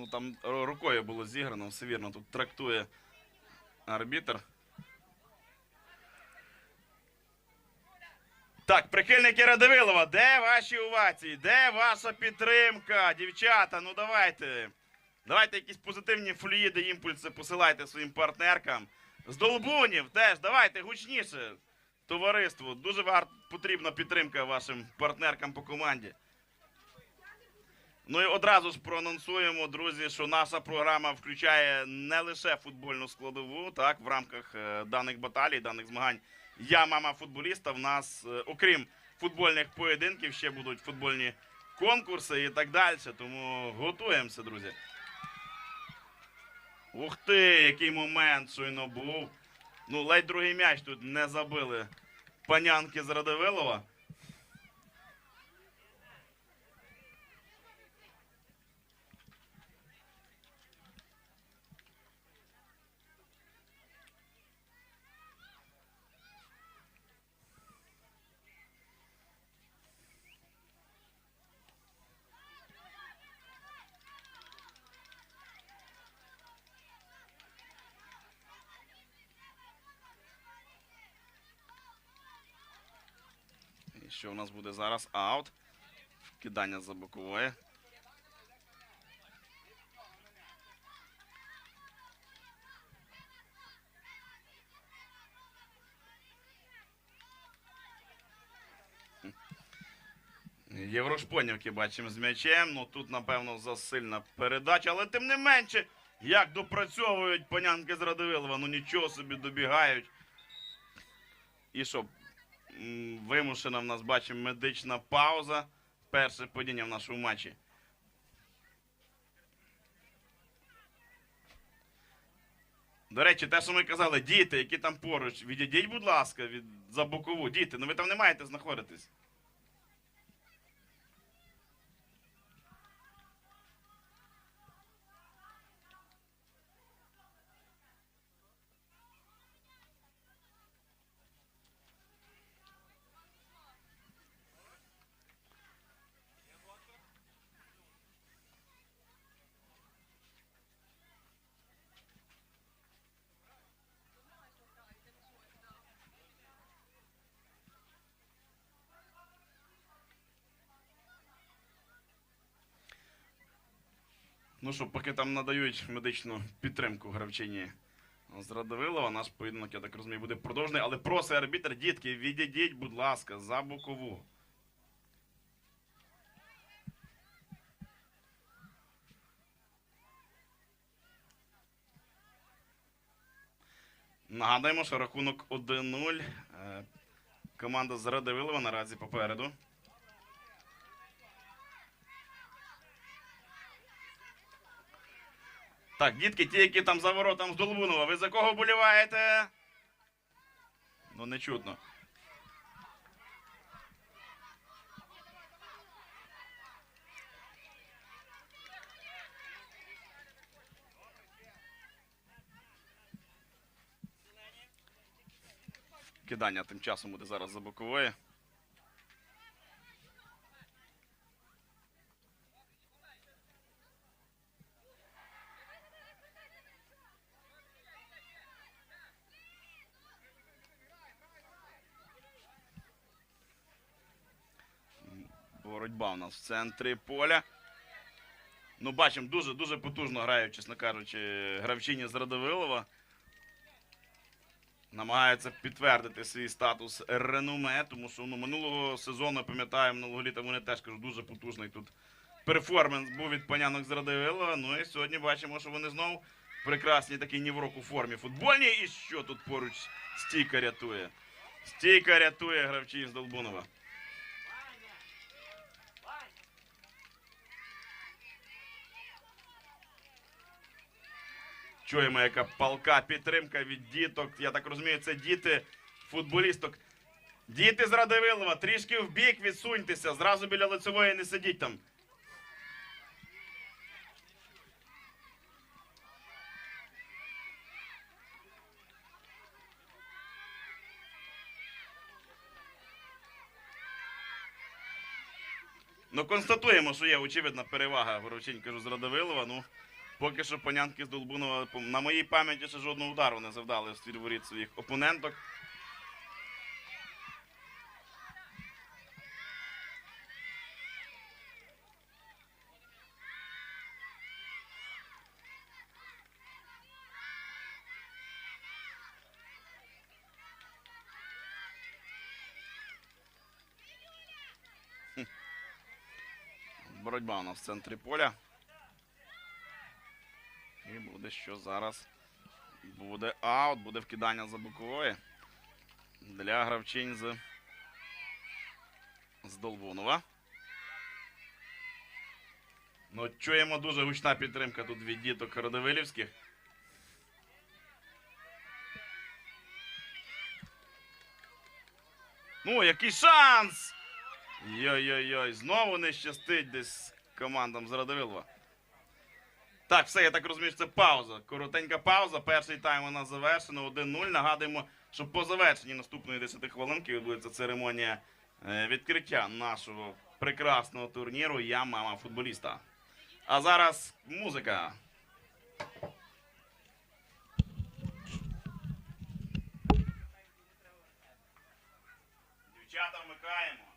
ну там рукою було зіграно, все вірно. Тут трактує арбітр. Так, прихильники Радивилова, де ваші овації? Де ваша підтримка? Дівчата, ну давайте. Давайте якісь позитивні флюїди, імпульси посилайте своїм партнеркам. З Долбунів теж, давайте гучніше. Товариство, дуже потрібна підтримка вашим партнеркам по команді. Ну і одразу ж проанонсуємо, друзі, що наша програма включає не лише футбольну складову, так, в рамках е, даних баталій, даних змагань. Я мама футболіста. В нас, е, окрім футбольних поєдинків, ще будуть футбольні конкурси і так далі. Тому готуємося, друзі. Ух ти, який момент щойно був. Ну, ледь другий м'яч тут не забили панянки з Радивилова. Що у нас буде зараз? Аут. Кидання за бокової. Єврошпонівки бачимо з м'ячем. Ну тут, напевно, засильна передача, але тим не менше, як допрацьовують панянки з Радивилова. Ну нічого собі добігають. І що, вимушена в нас бачимо медична пауза. Перше падіння в нашому матчі. До речі, те, що ми казали, діти, які там поруч, відійдіть, будь ласка, від за бокову. Діти, ну ви там не маєте знаходитись. Ну що, поки там надають медичну підтримку гравчині з Радовилова, наш поєдинок, я так розумію, буде продовжений. Але просить арбітр, дітки, відійдіть, будь ласка, за бокову. Нагадаємо, що рахунок 1-0. Е, Команда з наразі попереду. Так, дітки, ті, які там за воротом з Долбунова, ви за кого боліваєте? Ну, не чутно. Кидання тим часом буде зараз за бокової. Боротьба у нас в центрі поля. Ну, бачимо, дуже-дуже потужно грають, чесно кажучи, гравчині з Радовилова. Намагаються підтвердити свій статус реноме, тому що ну, минулого сезону, пам'ятаю, минулого літа вони теж кажу, дуже потужний тут перформанс був від панянок з Радивилова. Ну і сьогодні бачимо, що вони знову в прекрасній такій ні в року формі футбольній. І що тут поруч стійка рятує? Стійка рятує гравчині з Долбунова. Чуємо, яка палка підтримка від діток. Я так розумію, це діти футболісток. Діти з Радивилова, трішки в бік відсуньтеся, зразу біля лицевої не сидіть там. Ну, констатуємо, що є очевидна перевага Горовчин, кажу, з Радовилова. Ну, поки що панянки з Долбунова, на моїй пам'яті ще жодного удару не завдали в ствір своїх опоненток. Боротьба у нас в центрі поля. І буде що зараз. Буде аут, буде вкидання за бокової. Для гравчинь з, з Долбунова. Ну, чуємо дуже гучна підтримка тут від діток Радовилівських. Ну, який шанс! Йой-йой-йой, знову не щастить десь командам з Радовилова. Так, все, я так розумію, що це пауза. Коротенька пауза. Перший тайм у нас завершено. 1-0. Нагадуємо, що по завершенні наступної 10 хвилинки відбудеться церемонія е, відкриття нашого прекрасного турніру Я мама футболіста. А зараз музика. Дівчата вмикаємо.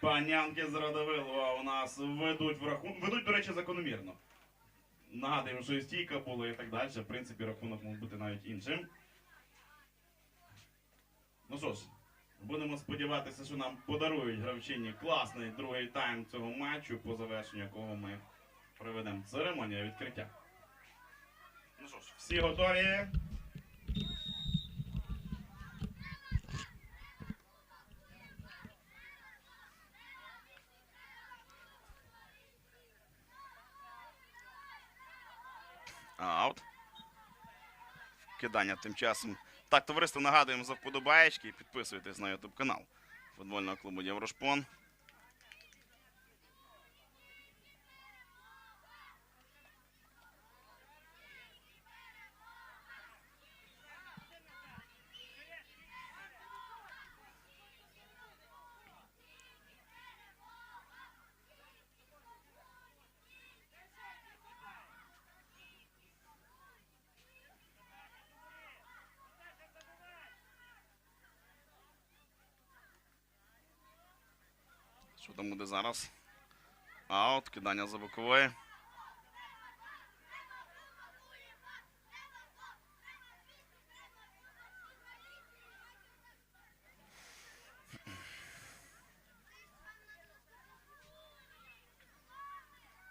Панянки з Радовилова у нас ведуть в рахунок. Ведуть, до речі, закономірно. Нагадуємо, що і стійка була і так далі. В принципі, рахунок мог бути навіть іншим. Ну що ж, будемо сподіватися, що нам подарують гравчині класний другий тайм цього матчу, по завершенню якого ми проведемо церемонію відкриття. Ну що ж, всі готові? Аут. Кидання тим часом. Так, товариство, нагадуємо за вподобаєчки. і Підписуйтесь на YouTube канал футбольного клубу Єврошпон. Там буде зараз? Аут, кидання за бокової.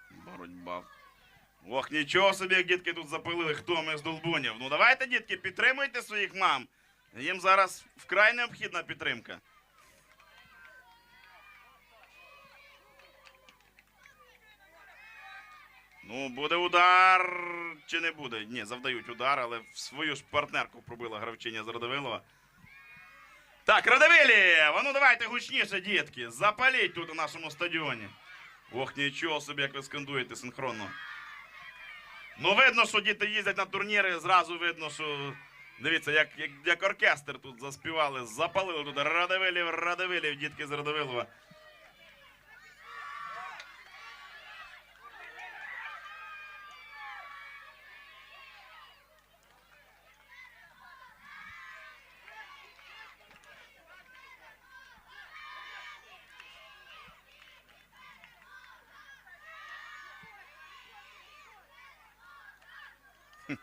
Боротьба. Ох, нічого собі, як дітки тут запилили, хто ми з Долбунів. Ну давайте, дітки, підтримуйте своїх мам. Їм зараз вкрай необхідна підтримка. Ну, буде удар чи не буде? Ні, завдають удар, але в свою ж партнерку пробила гравчиня з Радовилова. Так, Радовилів! А ну давайте гучніше, дітки. Запаліть тут у нашому стадіоні. Ох, нічого собі, як ви скандуєте синхронно. Ну, видно, що діти їздять на турніри, зразу видно, що. Дивіться, як, як, як оркестр тут заспівали, запалили тут Радовилів, Радовилів, дітки з Радовилова.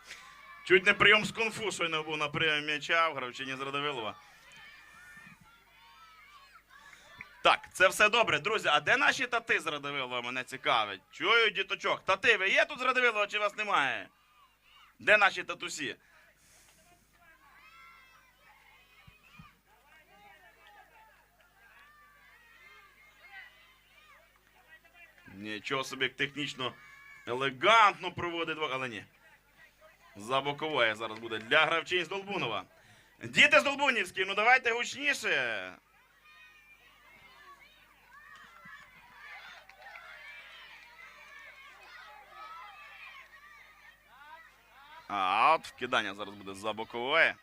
Чуть не прийом з конфу щойно був на прийомі м'яча в гравчині з Радовилова. Так, це все добре, друзі. А де наші тати з? Мене цікавить. Чую, діточок. Тати, ви є тут з чи вас немає? Де наші татусі? Нічого собі технічно елегантно проводить, але ні. За бокової зараз буде для гравчин з Долбунова. Діти з Долбунівські, ну давайте гучніше. А от вкидання зараз буде за бокової.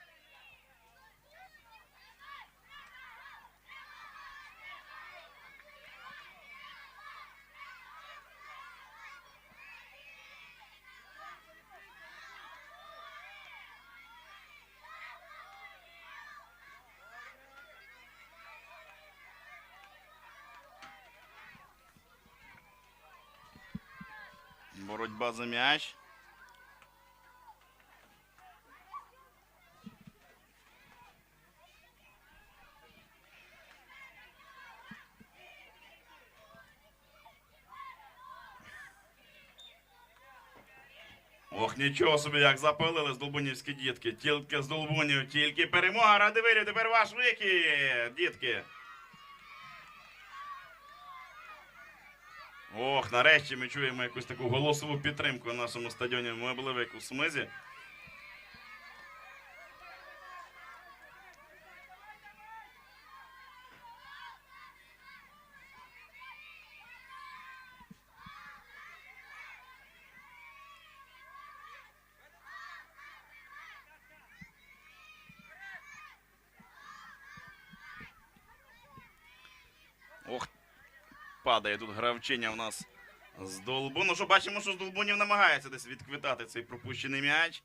Боротьба за м'яч. Ох, нічого собі, як запалили з долбунівські дітки. Тільки з долбунів, тільки перемога. Ради вирів, тепер ваш вихід, дітки. Ох, нарешті ми чуємо якусь таку голосову підтримку на нашому стадіоні Меблевик у Смизі. Ох, падає тут гравчиня у нас з долбу. Ну що бачимо, що з долбунів намагається десь відквитати цей пропущений м'яч.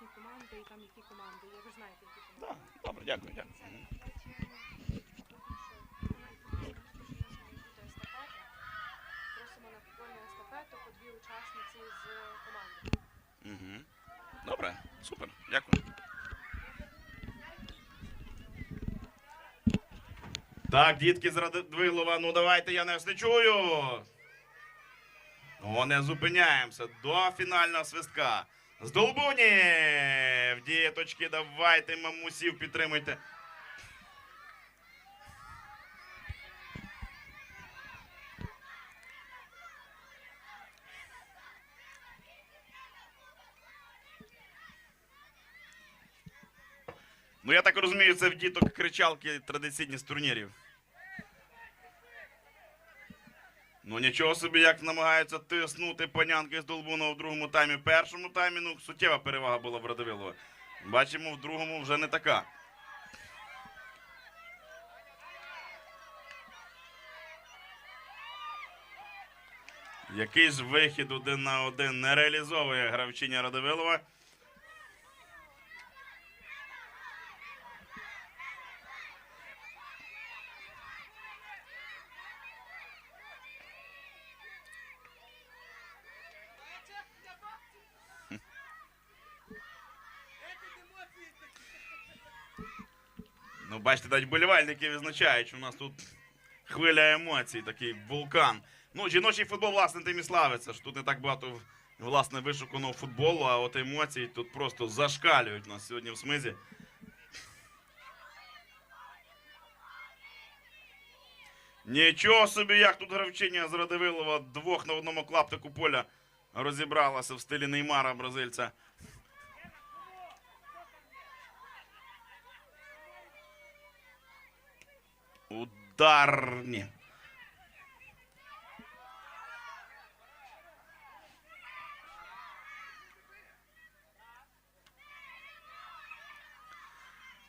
Присутні команди і там які команди. є. Ви знаєте, які команди. Да, добре, дякую, дякую. Просимо на футбольну естафету по дві учасниці з команди. Угу. Добре, супер, дякую. Так, дітки з Радвилова, ну давайте я не чую. О, не зупиняємося до фінального свистка. З Долбунів! Діточки, давайте мамусів підтримуйте. Ну, я так розумію, це в діток кричалки традиційні з турнірів. Ну нічого собі, як намагаються тиснути панянки з Долбуна в другому таймі. В першому таймі, ну, суттєва перевага була в Радовилова. Бачимо, в другому вже не така. Якийсь вихід один на один не реалізовує гравчиня Радивилова. Ну, бачите, навіть болівальники відзначають, що у нас тут хвиля емоцій, такий вулкан. Ну, жіночий футбол, власне, тим і славиться. що Тут не так багато власне вишуканого футболу, а от емоції тут просто зашкалюють нас сьогодні в смизі. Нічого собі, як тут гравчиня з Радивилова двох на одному клаптику поля розібралася в стилі Неймара бразильця. Удар. Ні.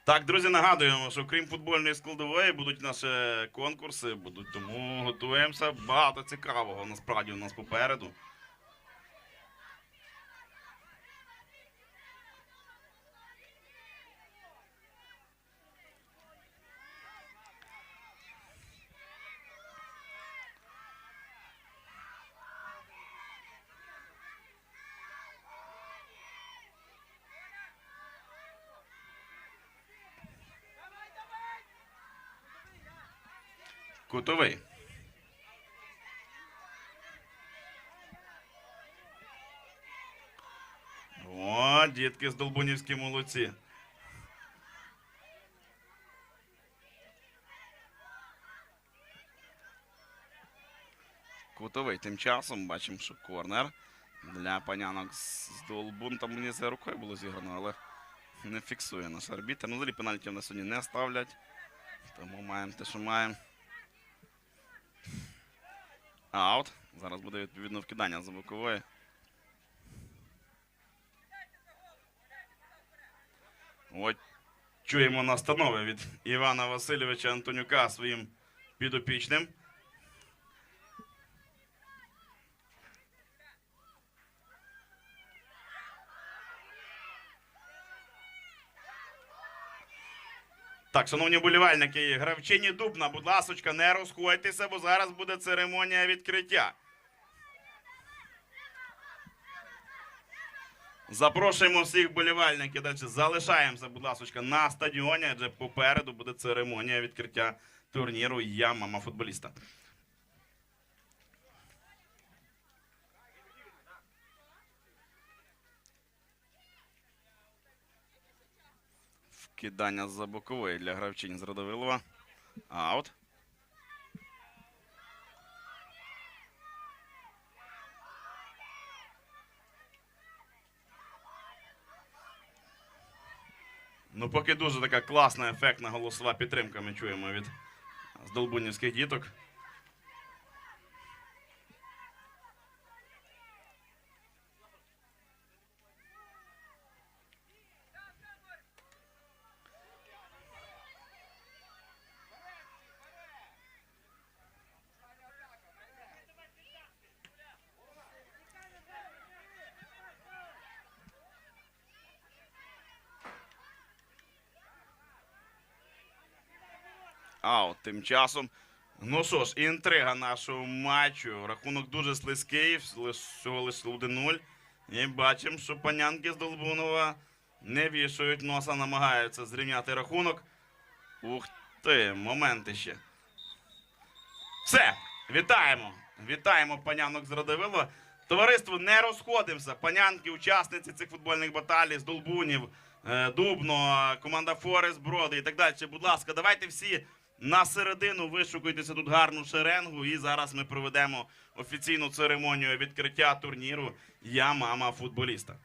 Так, друзі, нагадуємо, що крім футбольної складової будуть наші конкурси, будуть тому готуємося. Багато цікавого насправді у нас попереду. Кутовий. О, дітки з Долбунівські молодці. Кутовий. Тим часом бачимо, що корнер для панянок з Долбун. Там мені за рукою було зіграно, але не фіксує наш арбітр. Ну, взагалі пенальтів на сьогодні не ставлять. Тому маємо те, що маємо. Аут. Зараз буде відповідно вкидання за бокової. От чуємо настанови від Івана Васильовича Антонюка своїм підопічним. Так, шановні болівальники, гравчині Дубна, будь ласочка, не розходьтеся, бо зараз буде церемонія відкриття. Запрошуємо всіх болівальників. Далі залишаємося, будь ласочка, на стадіоні, адже попереду буде церемонія відкриття турніру Я мама футболіста. Вкидання за бокової для гравчинь з Радовилова. Аут. Ну, поки дуже така класна, ефектна голосова підтримка ми чуємо від здолбунівських діток. Тим часом. Ну що ж, інтрига нашого матчу. Рахунок дуже слизький, всього лише 1-0. І бачимо, що панянки з Долбунова не вішають носа, намагаються зрівняти рахунок. Ух ти, моменти ще. Все, вітаємо. Вітаємо панянок з Радивилова. Товариство, не розходимося. Панянки, учасниці цих футбольних баталій з Долбунів, е, Дубно, команда Форест Броди і так далі. Будь ласка, давайте всі на середину вишукуйтеся тут гарну шеренгу. І зараз ми проведемо офіційну церемонію відкриття турніру Я мама футболіста.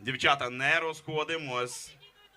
Дівчата, не розходимось.